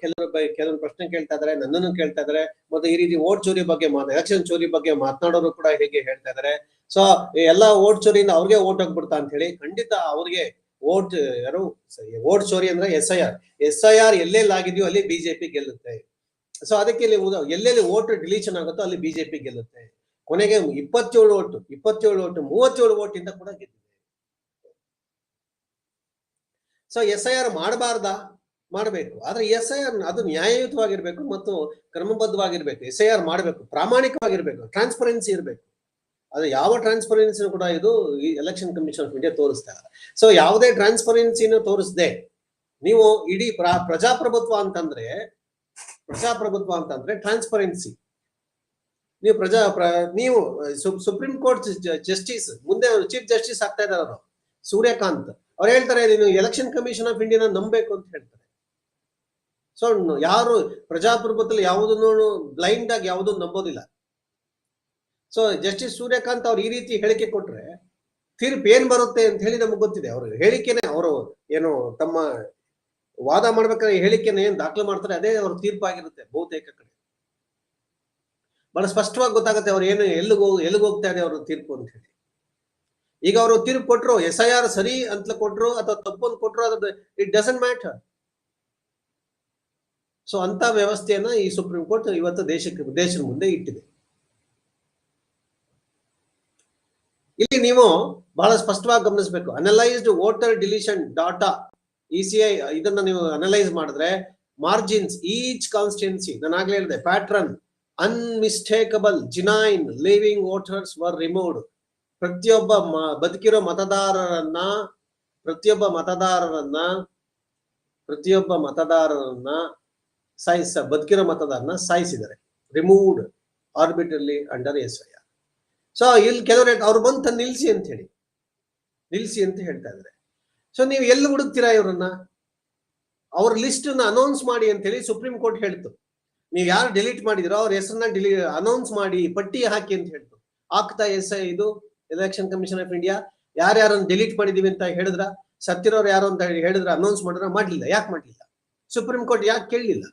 ಕೆಲವರು ಕೆಲವೊಂದು ಪ್ರಶ್ನೆ ಕೇಳ್ತಾ ಇದಾರೆ, ನನ್ನನ್ನು ಕೇಳ್ತಾ ಇದಾರೆ, ಮತ್ತೆ ಈ ರೀತಿ ಓಟ್ ಚೋರಿ ಬಗ್ಗೆ ಎಲೆಕ್ಷನ್ ಚೋರಿ ಬಗ್ಗೆ ಮಾತನಾಡೋರು ಕೂಡ ಹೇಗೆ ಹೇಳ್ತಾ ಇದಾರೆ. ಸೊ ಎಲ್ಲಾ ಓಟ್ ಚೋರಿಯಿಂದ ಅವ್ರಿಗೆ ಓಟ್ ಹೋಗ್ಬಿಡ್ತಾ ಅಂತ ಹೇಳಿ ಖಂಡಿತ ಅವ್ರಿಗೆ ಓಟ್, ಯಾರು ಓಟ್ ಚೋರಿ ಅಂದ್ರೆ S I R. S I R ಎಲ್ಲೆಲ್ಲಿ ಆಗಿದೆಯೋ ಅಲ್ಲಿ ಬಿಜೆಪಿ ಗೆಲ್ಲುತ್ತೆ. ಸೊ ಅದಕ್ಕೆ ಇಲ್ಲಿ ಎಲ್ಲೆಲ್ಲಿ ಓಟ್ ಡಿಲೀಷನ್ ಆಗುತ್ತೋ ಅಲ್ಲಿ ಬಿಜೆಪಿ ಗೆಲ್ಲುತ್ತೆ. ಕೊನೆಗೆ ಇಪ್ಪತ್ತೇಳು ಓಟು ಇಪ್ಪತ್ತೇಳು ಓಟು, ಮೂವತ್ತೇಳು ಓಟಿಂದ ಕೂಡ ಗೆದ್ದಿದೆ. ಸೊ ಎಸ್ ಐ ಆರ್ ಮಾಡಬಾರ್ದಾ? ಮಾಡಬೇಕು. ಆದ್ರೆ ಎಸ್ ಐ ಆರ್ ಅದು ನ್ಯಾಯಯುತವಾಗಿರ್ಬೇಕು ಮತ್ತು ಕ್ರಮಬದ್ಧವಾಗಿರ್ಬೇಕು. ಎಸ್ ಐ ಆರ್ ಮಾಡಬೇಕು. ಪ್ರಾಮಾಣಿಕವಾಗಿರ್ಬೇಕು. ಟ್ರಾನ್ಸ್ಪರೆನ್ಸಿ ಇರಬೇಕು. ಅದು ಯಾವ ಟ್ರಾನ್ಸ್ಪರೆನ್ಸಿ ಕೂಡ ಇದು ಈ ಎಲೆಕ್ಷನ್ ಕಮಿಷನ್ ಆಫ್ ಇಂಡಿಯಾ ತೋರಿಸ್ತಾ ಇಲ್ಲ. ಸೊ ಯಾವುದೇ ಟ್ರಾನ್ಸ್ಪರೆನ್ಸಿನ ತೋರಿಸದೆ. ನೀವು ಇಡೀ ಪ್ರ- ಪ್ರಜಾಪ್ರಭುತ್ವ ಅಂತಂದ್ರೆ ಪ್ರಜಾಪ್ರಭುತ್ವ ಅಂತಂದ್ರೆ ಟ್ರಾನ್ಸ್ಪರೆನ್ಸಿ. ನೀವು ಪ್ರಜಾ ಪ್ರ- ನೀವು ಸುಪ್ರೀಂ ಕೋರ್ಟ್ ಜಸ್ಟಿಸ್, ಮುಂದೆ ಚೀಫ್ ಜಸ್ಟಿಸ್ ಆಗ್ತಾ ಇದ್ದಾರೆ ಅವರು. ಸೂರ್ಯಕಾಂತ್. ಅವ್ರು ಹೇಳ್ತಾರೆ, ನೀನು ಎಲೆಕ್ಷನ್ ಕಮಿಷನ್ ಆಫ್ ಇಂಡಿಯಾನ ನಂಬಬೇಕು ಅಂತ ಹೇಳ್ತಾರೆ. ಸೊ ಯಾರು ಪ್ರಜಾಪ್ರಭುತ್ವದಲ್ಲಿ ಯಾವುದನ್ನು ಬ್ಲೈಂಡ್ ಆಗಿ ಯಾವುದನ್ನು ನಂಬೋದಿಲ್ಲ. ಸೊ ಜಸ್ಟಿಸ್ ಸೂರ್ಯಕಾಂತ್ ಅವ್ರು ಈ ರೀತಿ ಹೇಳಿಕೆ ಕೊಟ್ರೆ ತೀರ್ಪು ಏನ್ ಬರುತ್ತೆ ಅಂತ ಹೇಳಿ ನಮ್ಗೆ ಗೊತ್ತಿದೆ. ಅವ್ರ ಹೇಳಿಕೆನೆ, ಅವರು ಏನು ತಮ್ಮ ವಾದ ಮಾಡ್ಬೇಕಾದ್ರೆ ಹೇಳಿಕೆನ ಏನ್ ದಾಖಲೆ ಮಾಡ್ತಾರೆ, ಅದೇ ಅವ್ರ ತೀರ್ಪಾಗಿರುತ್ತೆ ಬಹುತೇಕ ಕಡೆ. ಬಹಳ ಸ್ಪಷ್ಟವಾಗಿ ಗೊತ್ತಾಗುತ್ತೆ ಅವ್ರು ಏನು ಎಲ್ಲಿಗೆ ಹೋಗಿ, ಎಲ್ಲಿಗೆ ಹೋಗ್ತಾರೆ ಅವ್ರ ತೀರ್ಪು ಅಂತ ಹೇಳಿ. ಈಗ ಅವರು ತೀರ್ಪು ಕೊಟ್ರು, ಎಸ್ ಐ ಆರ್ ಸರಿ ಅಂತ ಕೊಟ್ರು, ಅಥವಾ ತಪ್ಪು ಅಂತ ಕೊಟ್ರು ಅದ್ರ ಇಟ್ ಡಸಂಟ್ ಮ್ಯಾಟರ್ ಸೊ ಅಂತ ವ್ಯವಸ್ಥೆಯನ್ನ ಈ ಸುಪ್ರೀಂ ಕೋರ್ಟ್ ಇವತ್ತು ದೇಶಕ್ಕೆ, ದೇಶದ ಮುಂದೆ ಇಟ್ಟಿದೆ. ಇಲ್ಲಿ ನೀವು ಬಹಳ ಸ್ಪಷ್ಟವಾಗಿ ಗಮನಿಸಬೇಕು. Analysed voter deletion data E C I ಇದನ್ನ ನೀವು ಅನಲೈಸ್ ಮಾಡಿದ್ರೆ ಮಾರ್ಜಿನ್ಸ್ ಈಚ್ ಕಾನ್ಸ್ಟಿಟ್ಯೂನ್ಸಿ ನಾನು ಆಗ್ಲೇ ಹೇಳಿದೆ pattern unmistakable genuine living voters were removed ಪ್ರತಿಯೊಬ್ಬ ಬದುಕಿರೋ ಮತದಾರರನ್ನ, ಪ್ರತಿಯೊಬ್ಬ ಮತದಾರರನ್ನ ಪ್ರತಿಯೊಬ್ಬ ಮತದಾರರನ್ನ ಸಾಯಿಸ ಬದುಕಿರೋ ಮತದಾರನ ಸಾಯಿಸಿದ್ದಾರೆ. Removed arbitrarily under S I R so ಇಲ್ಲಿ ಕೆಲವರು ಅವ್ರು ಬಂತ ನಿಲ್ಸಿ ಅಂತ ಹೇಳಿ. ನಿಲ್ಸಿ ಅಂತ ಹೇಳ್ತಾ ಇದ್ದಾರೆ. ಸೊ ನೀವು ಎಲ್ಲಿ ಹುಡುಕ್ತೀರಾ ಇವರನ್ನ? ಅವ್ರ ಲಿಸ್ಟ್ ಅನೌನ್ಸ್ ಮಾಡಿ ಅಂತ ಹೇಳಿ ಸುಪ್ರೀಂ ಕೋರ್ಟ್ ಹೇಳ್ತು. ನೀವು ಯಾರು ಡಿಲೀಟ್ ಮಾಡಿದಿರೋ ಅವ್ರ ಹೆಸರನ್ನ ಡಿಲಿ ಅನೌನ್ಸ್ ಮಾಡಿ, ಪಟ್ಟಿ ಹಾಕಿ ಅಂತ ಹೇಳ್ತು. ಆಗ್ತಾ ಎಸ್ ಐ ಇದು ಎಲೆಕ್ಷನ್ ಕಮಿಷನ್ ಆಫ್ ಇಂಡಿಯಾ ಯಾರ್ಯಾರನ್ನ ಡಿಲೀಟ್ ಮಾಡಿದೀವಿ ಅಂತ ಹೇಳಿದ್ರ? ಸತ್ತಿರೋರು ಯಾರು ಅಂತ ಹೇಳಿ ಹೇಳಿದ್ರ ಅನೌನ್ಸ್ ಮಾಡಿದ್ರ? ಮಾಡ್ಲಿಲ್ಲ. ಯಾಕೆ ಮಾಡ್ಲಿಲ್ಲ? ಸುಪ್ರೀಂ ಕೋರ್ಟ್ ಯಾಕೆ ಕೇಳಲಿಲ್ಲ?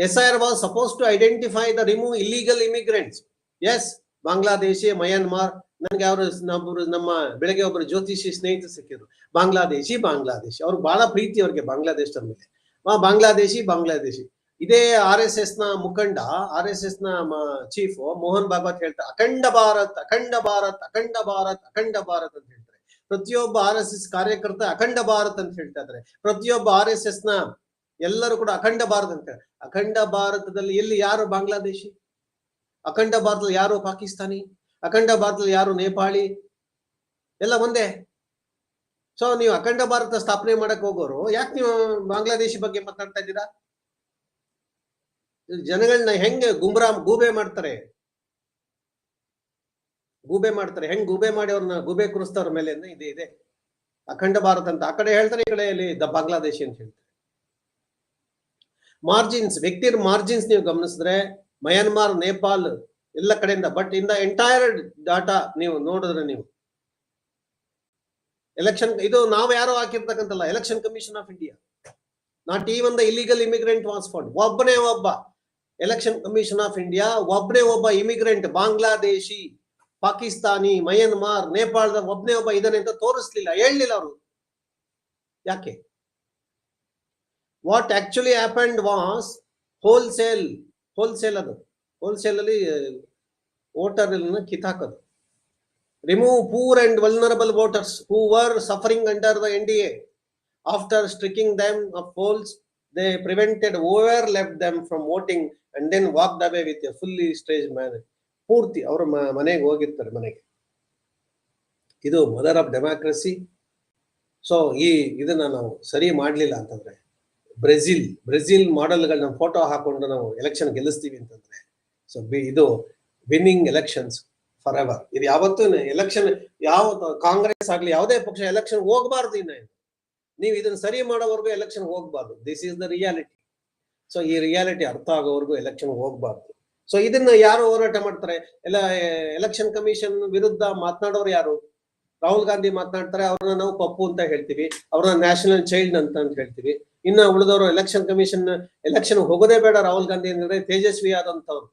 SIR was supposed to identify the remove illegal immigrants. Yes, Bangladeshi Myanmar ನನಗೆ ಅವರು ನಮ್ಮೊಬ್ರು ನಮ್ಮ ಬೆಳಗ್ಗೆ ಒಬ್ಬರು ಜ್ಯೋತಿಷಿ ಸ್ನೇಹಿತರು ಸಿಕ್ಕಿದ್ರು. ಬಾಂಗ್ಲಾದೇಶಿ ಬಾಂಗ್ಲಾದೇಶಿ ಅವ್ರಿಗೆ ಬಹಳ ಪ್ರೀತಿ ಅವ್ರಿಗೆ ಬಾಂಗ್ಲಾದೇಶದ ಮೇಲೆ. ಬಾಂಗ್ಲಾದೇಶಿ ಬಾಂಗ್ಲಾದೇಶಿ ಇದೇ ಆರ್ ಎಸ್ ಎಸ್ನ ಮುಖಂಡ ಆರ್ ಎಸ್ ಎಸ್ನ ಚೀಫ್ ಮೋಹನ್ ಭಾಗವತ್ ಹೇಳ್ತಾರೆ ಅಖಂಡ ಭಾರತ್ ಅಖಂಡ ಭಾರತ್ ಅಖಂಡ ಭಾರತ್ ಅಖಂಡ ಭಾರತ್ ಅಂತ ಹೇಳ್ತಾರೆ. ಪ್ರತಿಯೊಬ್ಬ ಆರ್ ಎಸ್ ಎಸ್ ಕಾರ್ಯಕರ್ತ ಅಖಂಡ ಭಾರತ್ ಅಂತ ಹೇಳ್ತಾ ಇದ್ದಾರೆ. ಪ್ರತಿಯೊಬ್ಬ ಆರ್ ಎಸ್ ಎಸ್ನ ಎಲ್ಲರೂ ಕೂಡ ಅಖಂಡ ಭಾರತ ಅಂತ ಅಖಂಡ ಭಾರತದಲ್ಲಿ ಎಲ್ಲಿ ಯಾರು ಬಾಂಗ್ಲಾದೇಶಿ? ಅಖಂಡ ಭಾರತದಲ್ಲಿ ಯಾರು ಪಾಕಿಸ್ತಾನಿ? ಅಖಂಡ ಭಾರತದಲ್ಲಿ ಯಾರು ನೇಪಾಳಿ? ಎಲ್ಲ ಒಂದೇ. ಸೊ ನೀವು ಅಖಂಡ ಭಾರತ ಸ್ಥಾಪನೆ ಮಾಡಕ್ ಹೋಗೋರು, ಯಾಕೆ ನೀವು ಬಾಂಗ್ಲಾದೇಶಿ ಬಗ್ಗೆ ಮಾತಾಡ್ತಾ ಇದ್ದೀರಾ? ಜನಗಳನ್ನ ಹೆಂಗೆ ಗುಮ್ರಾ ಗೂಬೆ ಮಾಡ್ತಾರೆ? ಗೂಬೆ ಮಾಡ್ತಾರೆ. ಹೆಂಗ್ ಗೂಬೆ ಮಾಡಿ ಅವ್ರನ್ನ ಗೂಬೆ ಕುರಿಸ್ತವ್ರ ಮೇಲೆ ಇದೆ ಇದೆ. ಅಖಂಡ ಭಾರತ ಅಂತ ಆ ಕಡೆ ಹೇಳ್ತಾರೆ, ಈ ಕಡೆ ಇಲ್ಲಿ ದ ಬಾಂಗ್ಲಾದೇಶಿ ಅಂತ ಹೇಳ್ತಾರೆ. ಮಾರ್ಜಿನ್ಸ್ ವ್ಯಕ್ತಿಯ ಮಾರ್ಜಿನ್ಸ್ ನೀವು ಗಮನಿಸಿದ್ರೆ ಮಯನ್ಮಾರ್ ನೇಪಾಲ್ ಎಲ್ಲ ಕಡೆಯಿಂದ but in the entire data ನೀವು ನೋಡಿದ್ರೆ ನೀವು. ಎಲೆಕ್ಷನ್ ಇದು ನಾವು ಯಾರು ಹಾಕಿರ್ತಕ್ಕಂಥಲ್ಲ election commission of India not even the illegal immigrant was ಒಬ್ಬನೇ ಒಬ್ಬ ಎಲೆಕ್ಷನ್ ಕಮಿಷನ್ ಆಫ್ ಇಂಡಿಯಾ ಒಬ್ಬನೇ ಒಬ್ಬ ಇಮಿಗ್ರೆಂಟ್ ಬಾಂಗ್ಲಾದೇಶಿ, ಪಾಕಿಸ್ತಾನಿ ಮಯನ್ಮಾರ್ ನೇಪಾಳದ ಒಬ್ಬನೇ ಒಬ್ಬ ಇದನ್ನೇ ಅಂತ ತೋರಿಸ್ಲಿಲ್ಲ, ಹೇಳಲಿಲ್ಲ ಅವರು. ಯಾಕೆ? What actually happened was wholesale wholesale ಅದು. ಹೋಲ್ಸೇಲ್ ಅಲ್ಲಿ voter ಕಿತ್ತಾಕೋದು. Remove poor and vulnerable voters who were suffering under the N D A after striking them off polls they prevented over left them from voting and then walk away with a fully stage man ಪೂರ್ತಿ ಅವ್ರ ಮನೆಗೆ ಹೋಗಿರ್ತಾರೆ ಮನೆಗೆ. ಇದು ಮದರ್ ಆಫ್ ಡೆಮಾಕ್ರಸಿ ಸೊ ಈ ಇದನ್ನ ನಾವು ಸರಿ ಮಾಡಲಿಲ್ಲ ಅಂತಂದ್ರೆ ಬ್ರೆಜಿಲ್ ಬ್ರೆಜಿಲ್ ಮಾಡೆಲ್ಗಳನ್ನ ಫೋಟೋ ಹಾಕೊಂಡು ನಾವು ಎಲೆಕ್ಷನ್ ಗೆಲ್ಲಿಸ್ತೀವಿ ಅಂತಂದ್ರೆ ಸೊ ಇದು ವಿನ್ನಿಂಗ್ ಎಲೆಕ್ಷನ್ಸ್ ಫಾರ್ ಎವರ್ ಇದು ಯಾವತ್ತೂ ಎಲೆಕ್ಷನ್ ಯಾವ ಕಾಂಗ್ರೆಸ್ ಆಗ್ಲಿ ಯಾವುದೇ ಪಕ್ಷ ಎಲೆಕ್ಷನ್ ಹೋಗಬಾರ್ದು ಇನ್ನ. ನೀವು ಇದನ್ನ ಸರಿ ಮಾಡೋವರೆಗೂ ಎಲೆಕ್ಷನ್ ಹೋಗ್ಬಾರ್ದು. This is the reality so ಈ ರಿಯಾಲಿಟಿ ಅರ್ಥ ಆಗೋವರೆಗೂ ಎಲೆಕ್ಷನ್ ಹೋಗ್ಬಾರ್ದು. ಸೊ ಇದನ್ನ ಯಾರು ಹೋರಾಟ ಮಾಡ್ತಾರೆ? ಎಲ್ಲ ಎಲೆಕ್ಷನ್ ಕಮಿಷನ್ ವಿರುದ್ಧ ಮಾತನಾಡೋರು ಯಾರು? ರಾಹುಲ್ ಗಾಂಧಿ ಮಾತನಾಡ್ತಾರೆ, ಅವ್ರನ್ನ ನಾವು ಪಪ್ಪು ಅಂತ ಹೇಳ್ತೀವಿ. ಅವ್ರನ್ನ ನ್ಯಾಷನಲ್ ಚೈಲ್ಡ್ ಅಂತ ಅಂತ ಹೇಳ್ತೀವಿ. ಇನ್ನ ಉಳಿದವರು ಎಲೆಕ್ಷನ್ ಕಮಿಷನ್ ಎಲೆಕ್ಷನ್ ಹೋಗೋದೇ ಬೇಡ ರಾಹುಲ್ ಗಾಂಧಿ ಅಂದ್ರೆ ತೇಜಸ್ವಿ ಆದಂತವ್ರು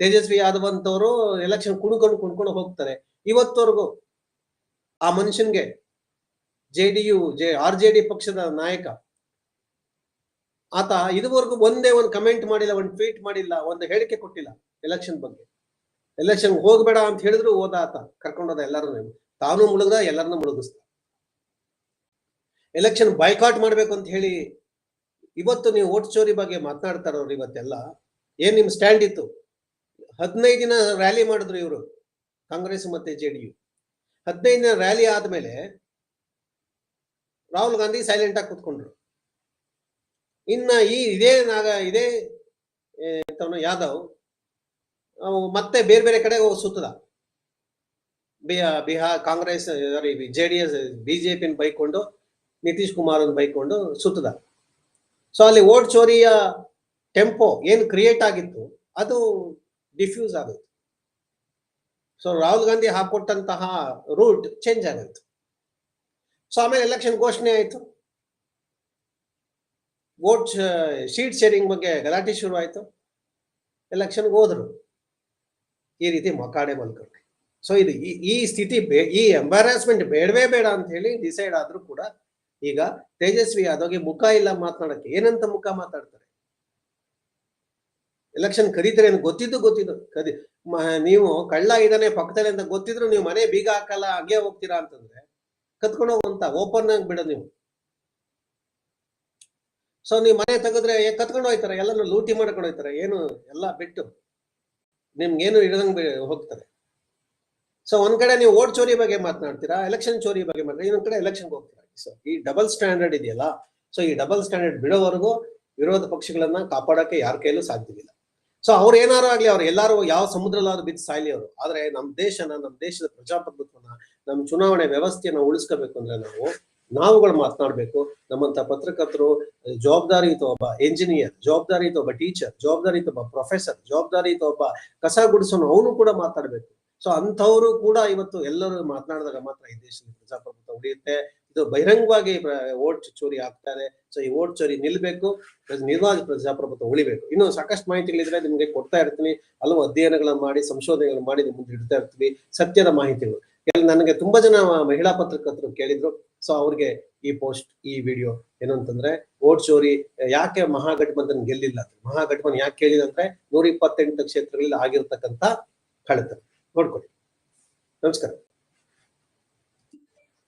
ತೇಜಸ್ವಿ ಆದವಂತವ್ರು ಎಲೆಕ್ಷನ್ ಕುಣ್ಕೊಂಡು ಕುಣ್ಕೊಂಡು ಹೋಗ್ತಾರೆ. ಇವತ್ತವರೆಗೂ ಆ ಮನುಷ್ಯನ್ಗೆ J D U, J, R J D ಪಕ್ಷದ ನಾಯಕ, ಆತ ಇದುವರೆಗೂ ಒಂದೇ ಒಂದು ಕಮೆಂಟ್ ಮಾಡಿಲ್ಲ, ಒಂದು ಟ್ವೀಟ್ ಮಾಡಿಲ್ಲ, ಒಂದು ಹೇಳಿಕೆ ಕೊಟ್ಟಿಲ್ಲ ಎಲೆಕ್ಷನ್ ಬಗ್ಗೆ. ಎಲೆಕ್ಷನ್ ಹೋಗ್ಬೇಡ ಅಂತ ಹೇಳಿದ್ರು ಹೋದ ಆತ ಕರ್ಕೊಂಡೋದ ಎಲ್ಲರೂ ತಾನು ಮುಳುಗ್ದ, ಎಲ್ಲರನ್ನೂ ಮುಳುಗಿಸ್ದ. ಎಲೆಕ್ಷನ್ ಬಾಯ್ಕಾಟ್ ಮಾಡ್ಬೇಕು ಅಂತ ಹೇಳಿ ಇವತ್ತು ನೀವು ಓಟ್ ಚೋರಿ ಬಗ್ಗೆ ಮಾತನಾಡ್ತಾರವ್ರು ಇವತ್ತೆಲ್ಲ, ಏನ್ ನಿಮ್ ಸ್ಟ್ಯಾಂಡ್ ಇತ್ತು? ಹದಿನೈದು ದಿನ ರ್ಯಾಲಿ ಮಾಡಿದ್ರು ಇವರು, ಕಾಂಗ್ರೆಸ್ ಮತ್ತೆ ಜೆ ಡಿ ಯು. ಹದಿನೈದು ದಿನ ರ್ಯಾಲಿ ಆದ್ಮೇಲೆ ರಾಹುಲ್ ಗಾಂಧಿ ಸೈಲೆಂಟ್ ಆಗಿ ಕೂತ್ಕೊಂಡ್ರು. ಇನ್ನ ಈ ಇದೇ ನಾಗ, ಇದೇ ಯಾದವ್ ಮತ್ತೆ ಬೇರೆ ಬೇರೆ ಕಡೆ ಹೋಗಿ ಸುತ್ತದ. ಬಿಹಾ- Bihar Congress J D S ಬಿಜೆಪಿನ ಬೈಕೊಂಡು, ನಿತೀಶ್ ಕುಮಾರ್ ಬೈಕೊಂಡು ಸುತ್ತದ. ಸೊ ಅಲ್ಲಿ ಓಟ್ ಚೋರಿಯ ಟೆಂಪೋ ಏನು ಕ್ರಿಯೇಟ್ ಆಗಿತ್ತು, ಅದು ಡಿಫ್ಯೂಸ್ ಆಗುತ್ತೆ ಸೊ ರಾಹುಲ್ ಗಾಂಧಿ ಹಾಕೊಟ್ಟಂತಹ ರೂಟ್ ಚೇಂಜ್ ಆಗುತ್ತೆ ಸೊ ಆಮೇಲೆ ಎಲೆಕ್ಷನ್ ಘೋಷಣೆ ಆಯ್ತು. ವೋಟ್ ಶೀಟ್ ಶೇರಿಂಗ್ ಬಗ್ಗೆ ಗಲಾಟೆ ಶುರು ಆಯ್ತು ಎಲೆಕ್ಷನ್ಗೆ ಹೋದ್ರು. ಈ ರೀತಿ ಮಕಾಡೆ ಮಲ್ಕೊಂಡು ಸೊ ಇದು ಈ- ಸ್ಥಿತಿ ಈ ಎಂಬಾರಾಸ್ಮೆಂಟ್ ಬೇಡವೇ ಬೇಡ ಅಂತ ಹೇಳಿ ಡಿಸೈಡ್ ಆದ್ರೂ ಕೂಡ ಈಗ ತೇಜಸ್ವಿ ಯಾದವ್ಗೆ ಮುಖ ಇಲ್ಲ ಮಾತನಾಡಕ್ಕೆ ಏನಂತ ಮುಖ ಮಾತಾಡ್ತಾರೆ? ಎಲೆಕ್ಷನ್ ಕರೀತಾರೆ ಗೊತ್ತಿದ್ದು ಗೊತ್ತಿದ್ದು ಕದಿ ನೀವು ಕಳ್ಳ ಇದ್ದಾನೆ ಪಕ್ಕದಲ್ಲಿ ಅಂತ ಗೊತ್ತಿದ್ರು ನೀವು ಮನೆ ಬೀಗ ಹಾಕಲ್ಲ, ಹಾಗೆ ಹೋಗ್ತೀರಾ ಅಂತಂದ್ರೆ ಕತ್ಕೊಂಡು ಹೋಗುವಂತ ಓಪನ್ ಆಗಿ ಬಿಡ ನೀವು. ಸೊ ನೀವು ಮನೆ ತೆಗೆದ್ರೆ ಕತ್ಕೊಂಡು ಹೋಯ್ತಾರೆ ಎಲ್ಲಾನು ಲೂಟಿ ಮಾಡ್ಕೊಂಡು ಹೋಯ್ತಾರೆ, ಏನು ಎಲ್ಲ ಬಿಟ್ಟು ನಿಮ್ಗೇನು ಬಿ- ಹೋಗ್ತಾರೆ. ಸೊ ಒಂದ್ ಕಡೆ ನೀವು ಓಟ್ ಚೋರಿ ಬಗ್ಗೆ ಮಾತನಾಡ್ತೀರಾ ಎಲೆಕ್ಷನ್ ಚೋರಿ ಬಗ್ಗೆ ಮಾತಾಡ್ತೀರಾ ಇನ್ನೊಂದ್ ಕಡೆ ಎಲೆಕ್ಷನ್ಗೆ ಹೋಗ್ತೀರಾ? ಸೊ ಈ ಡಬಲ್ ಸ್ಟ್ಯಾಂಡರ್ಡ್ ಇದೆಯಲ್ಲ ಸೊ ಈ ಡಬಲ್ ಸ್ಟ್ಯಾಂಡರ್ಡ್ ಬಿಡೋವರೆಗೂ ವಿರೋಧ ಪಕ್ಷಗಳನ್ನ ಕಾಪಾಡಕ್ಕೆ ಯಾರ ಕೈಲೂ ಸಾಧ್ಯವಿಲ್ಲ. ಸೊ ಅವ್ರು ಏನಾರು ಆಗ್ಲಿ, ಅವ್ರು ಎಲ್ಲಾರು ಯಾವ ಸಮುದ್ರಲ್ಲಾದ್ರು ಬಿದ್ದು ಸಾಯ್ಲಿ ಅವರು ಆದ್ರೆ ನಮ್ ದೇಶನ, ನಮ್ ದೇಶದ ಪ್ರಜಾಪ್ರಭುತ್ವನ, ನಮ್ ಚುನಾವಣೆ ವ್ಯವಸ್ಥೆಯನ್ನ ಉಳಿಸ್ಕೋಬೇಕು ಅಂದ್ರೆ ನಾವು, ನಾವುಗಳು ಮಾತನಾಡ್ಬೇಕು. ನಮ್ಮಂತ ಪತ್ರಕರ್ತರು ಜವಾಬ್ದಾರಿಯುತ ಒಬ್ಬ ಎಂಜಿನಿಯರ್ ಜವಾಬ್ದಾರಿಯುತ ಒಬ್ಬ ಟೀಚರ್ ಜವಾಬ್ದಾರಿಯುತ ಒಬ್ಬ ಪ್ರೊಫೆಸರ್ ಜವಾಬ್ದಾರಿಯುತ ಒಬ್ಬ ಕಸ ಗುಡಿಸೋನು, ಅವನು ಕೂಡ ಮಾತಾಡ್ಬೇಕು ಸೊ ಅಂಥವ್ರು ಕೂಡ ಇವತ್ತು ಎಲ್ಲರೂ ಮಾತನಾಡಿದಾಗ ಮಾತ್ರ ಈ ದೇಶದ ಪ್ರಜಾಪ್ರಭುತ್ವ ಉಳಿಯುತ್ತೆ. ಇದು ಬಹಿರಂಗವಾಗಿ ಓಟ್ ಚೋರಿ ಆಗ್ತಾರೆ. ಸೊ ಈ ಓಟ್ ಚೋರಿ ನಿಲ್ಬೇಕು ನಿರ್ವಾಜ ಪ್ರಜಾಪ್ರಭುತ್ವ ಉಳಿಬೇಕು. ಇನ್ನು ಸಾಕಷ್ಟು ಮಾಹಿತಿಗಳಿದ್ರೆ ನಿಮ್ಗೆ ಕೊಡ್ತಾ ಇರ್ತೀನಿ. ಹಲವು ಅಧ್ಯಯನಗಳನ್ನು ಮಾಡಿ, ಸಂಶೋಧನೆಗಳನ್ನು ಮಾಡಿ ಮುಂದೆ ಇಡ್ತಾ ಇರ್ತೀವಿ. ಸತ್ಯದ ಮಾಹಿತಿಗಳು. ನನಗೆ ತುಂಬಾ ಜನ ಮಹಿಳಾ ಪತ್ರಕರ್ತರು ಕೇಳಿದ್ರು. ಸೊ ಅವ್ರಿಗೆ ಈ ಪೋಸ್ಟ್, ಈ ವಿಡಿಯೋ ಏನಂತಂದ್ರೆ ಓಟ್ ಚೋರಿ ಯಾಕೆ ಮಹಾಗಠಬಂಧನ್ ಗೆಲ್ಲಿಲ್ಲ ಮಹಾಗಠಬಂಧನ್ ಯಾಕೆ ಕೇಳಿಲ್ಲ ಅಂದ್ರೆ, ನೂರ ಇಪ್ಪತ್ತೆಂಟು ಕ್ಷೇತ್ರಗಳಲ್ಲಿ ಆಗಿರ್ತಕ್ಕಂಥ ಕಳೆತ ನೋಡ್ಕೊಳ್ಳಿ. ನಮಸ್ಕಾರ.